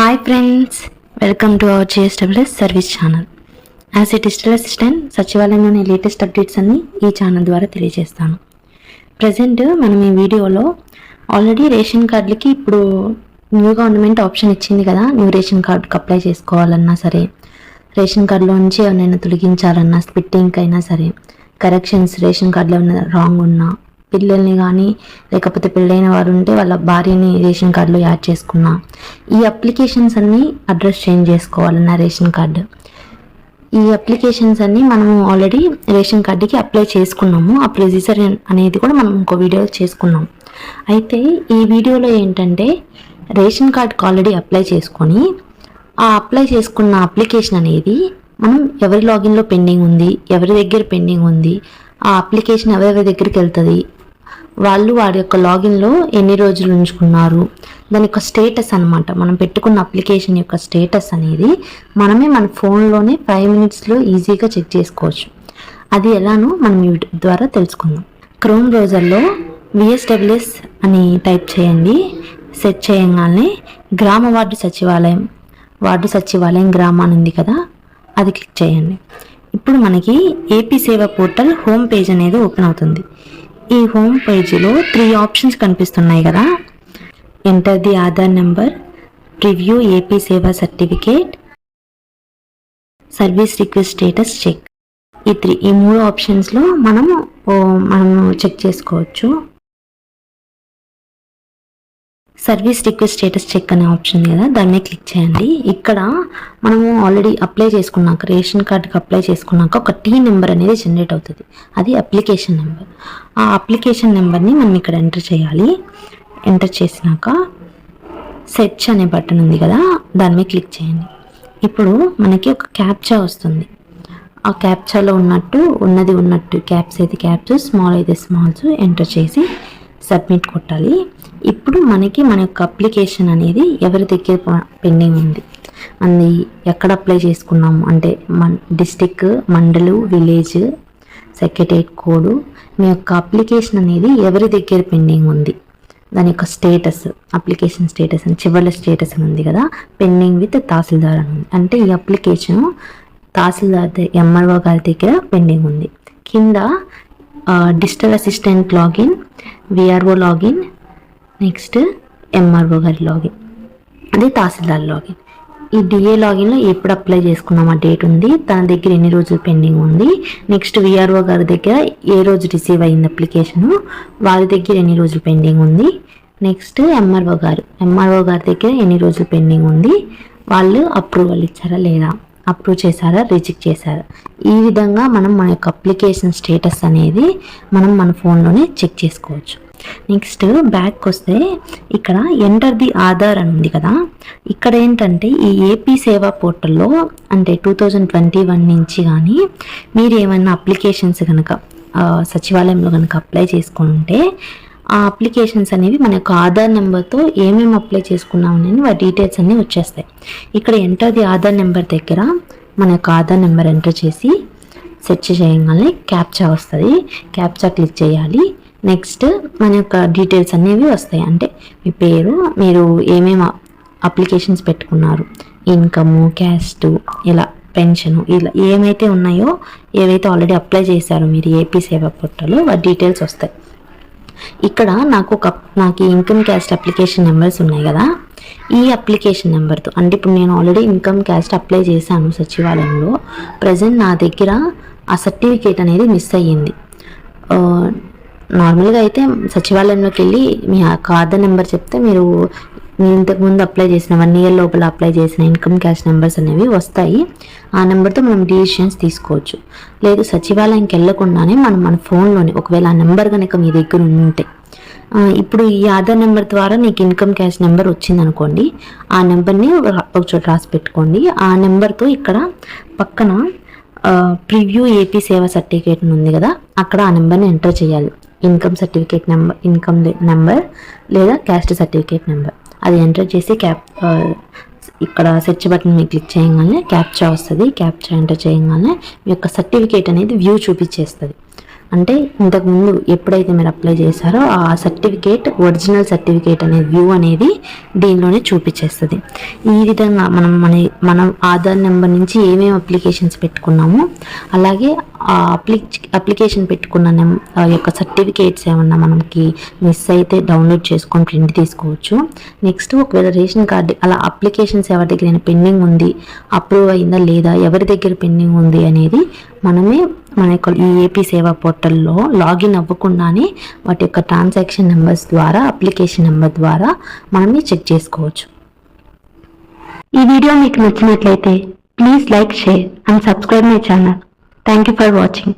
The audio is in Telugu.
Hi friends welcome to our GSWS service channel as a digital assistant సచివాలయంలోని latest updates అన్ని ఈ ఛానల్ ద్వారా తెలియజేస్తాను. ప్రజెంట్ మనం ఈ వీడియోలో ఆల్రెడీ రేషన్ కార్డులకి ఇప్పుడు న్యూ గవర్నమెంట్ ఆప్షన్ ఇచ్చింది కదా న్యూ రేషన్ కార్డుకి అప్లై చేసుకోవాలన్నా సరే రేషన్ కార్డులో నుంచి ఏమైనా తొలగించాలన్నా స్పిట్టింగ్ అయినా సరే కరెక్షన్స్ రేషన్ కార్డులో ఏమైనా రాంగ్ ఉన్నా పిల్లల్ని కానీ లేకపోతే పెళ్ళైన వారు ఉంటే వాళ్ళ భార్యని రేషన్ కార్డులో యాడ్ చేసుకున్నా. ఈ అప్లికేషన్స్ అన్నీ అడ్రస్ చేంజ్ చేసుకోవాలన్న రేషన్ కార్డు. ఈ అప్లికేషన్స్ అన్నీ మనము ఆల్రెడీ రేషన్ కార్డుకి అప్లై చేసుకున్నాము. ఆ ప్రొసీజర్ అనేది కూడా మనం ఇంకో వీడియో చేసుకున్నాం. అయితే ఈ వీడియోలో ఏంటంటే రేషన్ కార్డ్కి ఆల్రెడీ అప్లై చేసుకొని ఆ అప్లై చేసుకున్న అప్లికేషన్ అనేది మనం ఎవరి లాగిన్లో పెండింగ్ ఉంది ఎవరి దగ్గర పెండింగ్ ఉంది ఆ అప్లికేషన్ ఎవరెవరి దగ్గరికి వెళ్తుంది వాళ్ళు వారి యొక్క లాగిన్లో ఎన్ని రోజులు ఉంచుకున్నారు? దాని యొక్క స్టేటస్ అనమాట మనం పెట్టుకున్న అప్లికేషన్ యొక్క స్టేటస్ అనేది మనమే మన ఫోన్లోనే ఫైవ్ మినిట్స్లో ఈజీగా చెక్ చేసుకోవచ్చు. అది ఎలానో మనం యూట్యూబ్ ద్వారా తెలుసుకుందాం. క్రోమ్ బ్రౌజర్లో విఎస్డబ్ల్యూఎస్ అని టైప్ చేయండి. సెట్ చేయగానే గ్రామ వార్డు సచివాలయం. వార్డు సచివాలయం గ్రామాన్ని ఉంది కదా అది క్లిక్ చేయండి. ఇప్పుడు మనకి AP Seva portal home page అనేది ఓపెన్ అవుతుంది. ఈ హోమ్ పేజీలో త్రీ ఆప్షన్స్ కనిపిస్తున్నాయి కదా. Enter the Aadhaar number review AP Seva certificate service request status check ఈ త్రీ ఈ మూడు ఆప్షన్స్లో మనము మనం మనము చెక్ చేసుకోవచ్చు. సర్వీస్ రిక్వెస్ట్ స్టేటస్ చెక్ అనే ఆప్షన్ కదా దాని మీద క్లిక్ చేయండి. ఇక్కడ మనము ఆల్రెడీ అప్లై చేసుకున్నాక రేషన్ కార్డుకి అప్లై చేసుకున్నాక ఒక టీ నెంబర్ అనేది జనరేట్ అవుతుంది. అది అప్లికేషన్ నెంబర్ ఆ అప్లికేషన్ నెంబర్ని మనం ఇక్కడ ఎంటర్ చేయాలి. ఎంటర్ చేసినాక సెర్చ్ అనే బటన్ ఉంది కదా దాని మీద క్లిక్ చేయండి. ఇప్పుడు మనకి ఒక క్యాప్చా వస్తుంది. ఆ క్యాప్చాలో ఉన్నట్టు ఉన్నది ఉన్నట్టు క్యాప్స్ అయితే క్యాప్స్ స్మాల్ అయితే స్మాల్స్ ఎంటర్ చేసి సబ్మిట్ కొట్టాలి. ఇప్పుడు మనకి మన యొక్క అప్లికేషన్ అనేది ఎవరి దగ్గర పెండింగ్ ఉంది? మనది ఎక్కడ అప్లై చేసుకున్నాము? అంటే మన district mandal village secretariat code. మీ యొక్క అప్లికేషన్ అనేది ఎవరి దగ్గర పెండింగ్ ఉంది? దాని యొక్క స్టేటస్ అప్లికేషన్ స్టేటస్ అని చివరి స్టేటస్ అని ఉంది కదా? పెండింగ్ విత్ తహసీల్దార్ అని ఉంది. అంటే ఈ అప్లికేషన్ తహసీల్దార్ ఎంఆర్ఓ గారి దగ్గర పెండింగ్ ఉంది. కింద digital assistant login VRO login next MRO గారి లాగిన్ అది తహసీల్దార్ లాగిన్ ఈ డిఏ లాగిన్లో ఎప్పుడు అప్లై చేసుకున్నాం ఆ డేట్ ఉంది తన దగ్గర ఎన్ని రోజులు పెండింగ్ ఉంది నెక్స్ట్ విఆర్ఓ గారి దగ్గర ఏ రోజు రిసీవ్ అయింది అప్లికేషను వారి దగ్గర ఎన్ని రోజులు పెండింగ్ ఉంది నెక్స్ట్ ఎంఆర్ఓ గారు ఎంఆర్ఓ గారి దగ్గర ఎన్ని రోజులు పెండింగ్ ఉంది వాళ్ళు అప్రూవల్ ఇచ్చారా లేదా? అప్రూవ్ చేశారా రిజెక్ట్ చేశారా? ఈ విధంగా మనం మన యొక్క అప్లికేషన్ స్టేటస్ అనేది మనం మన ఫోన్లోనే చెక్ చేసుకోవచ్చు. నెక్స్ట్ బ్యాక్ వస్తే ఇక్కడ ఎంటర్ ది ఆధార్ అని ఉంది కదా. ఇక్కడ ఏంటంటే ఈ ఏపీ సేవా పోర్టల్లో అంటే టూ థౌజండ్ ట్వంటీ వన్ నుంచి కానీ మీరు ఏమైనా అప్లికేషన్స్ కనుక సచివాలయంలో కనుక అప్లై చేసుకుంటే ఉంటే ఆ అప్లికేషన్స్ అనేవి మన యొక్క ఆధార్ నెంబర్తో ఏమేమి అప్లై చేసుకున్నాం అనేది వాటి డీటెయిల్స్ అన్నీ వచ్చేస్తాయి. ఇక్కడ ఎంటర్ ది ఆధార్ నెంబర్ దగ్గర మన యొక్క ఆధార్ నెంబర్ ఎంటర్ చేసి సెర్చ్ చేయగానే క్యాప్చా వస్తుంది. క్యాప్చా క్లిక్ చేయాలి. నెక్స్ట్ మన యొక్క డీటెయిల్స్ అనేవి వస్తాయి. అంటే మీ పేరు మీరు ఏమేమి అప్లికేషన్స్ పెట్టుకున్నారు. ఇన్కము క్యాస్ట్ ఇలా పెన్షన్ ఇలా ఏమైతే ఉన్నాయో ఏవైతే ఆల్రెడీ అప్లై చేశారో మీరు ఏపీ సేవ పోర్టల్లో వాటి డీటెయిల్స్ వస్తాయి. ఇక్కడ నాకు ఒక నాకు ఇన్కమ్ క్యాస్ట్ అప్లికేషన్ నెంబర్స్ ఉన్నాయి కదా. ఈ అప్లికేషన్ నెంబర్తో అంటే ఇప్పుడు నేను ఆల్రెడీ ఇన్కమ్ క్యాస్ట్ అప్లై చేశాను సచివాలయంలో. ప్రజెంట్ నా దగ్గర ఆ సర్టిఫికేట్ అనేది మిస్ అయ్యింది. నార్మల్గా అయితే సచివాలయంలోకి వెళ్ళి మీ యొక్క నెంబర్ చెప్తే మీరు మీరు ఇంతకుముందు అప్లై చేసిన వన్ ఇయర్ లోపల అప్లై చేసిన ఇన్కమ్ క్యాష్ నెంబర్స్ అనేవి వస్తాయి. ఆ నెంబర్తో మనం డిసిషన్స్ తీసుకోవచ్చు. లేదు సచివాలయంకి వెళ్ళకుండానే మనం మన ఫోన్లోనే ఒకవేళ ఆ నెంబర్ కనుక మీ దగ్గర ఉంటే ఇప్పుడు ఈ ఆధార్ నెంబర్ ద్వారా నీకు ఇన్కమ్ క్యాష్ నెంబర్ వచ్చింది అనుకోండి ఆ నెంబర్ని ఒక చోట రాసి పెట్టుకోండి ఆ నెంబర్తో ఇక్కడ పక్కన ప్రివ్యూ ఏపీ సేవ సర్టిఫికేట్ ఉంది కదా అక్కడ ఆ నెంబర్ని ఎంటర్ చేయాలి. Income certificate number income number లేదా క్యాస్ట్ సర్టిఫికేట్ నెంబర్ అది ఎంటర్ చేసి క్యాప్ ఇక్కడ సెర్చ్ బటన్ మీరు క్లిక్ చేయగానే క్యాప్చా వస్తుంది. క్యాప్చా ఎంటర్ చేయగానే మీ యొక్క సర్టిఫికేట్ అనేది వ్యూ చూపించేస్తుంది. అంటే ఇంతకుముందు ఎప్పుడైతే మీరు అప్లై చేశారో ఆ సర్టిఫికేట్ ఒరిజినల్ సర్టిఫికేట్ అనే వ్యూ అనేది దీనిలోనే చూపించేస్తుంది. ఈ విధంగా మనం మన మనం ఆధార్ నెంబర్ నుంచి ఏమేమి అప్లికేషన్స్ పెట్టుకున్నామో అలాగే ఆ అప్లి అప్లికేషన్ పెట్టుకున్న నెం ఆ యొక్క సర్టిఫికేట్స్ ఏమన్నా మనకి మిస్ అయితే డౌన్లోడ్ చేసుకొని ప్రింట్ తీసుకోవచ్చు. నెక్స్ట్ ఒకవేళ రేషన్ కార్డు అలా అప్లికేషన్స్ ఎవరి దగ్గర పెండింగ్ ఉంది అప్రూవ్ అయిందా లేదా ఎవరి దగ్గర పెండింగ్ ఉంది అనేది మనమే మన యొక్క ఈ ఏపీ సేవా పోర్టల్లో లాగిన్ అవ్వకుండానే వాటి యొక్క ట్రాన్సాక్షన్ నెంబర్స్ ద్వారా అప్లికేషన్ నెంబర్ ద్వారా మనమే చెక్ చేసుకోవచ్చు. ఈ వీడియో మీకు నచ్చినట్లయితే please like share and subscribe my channel. Thank you for watching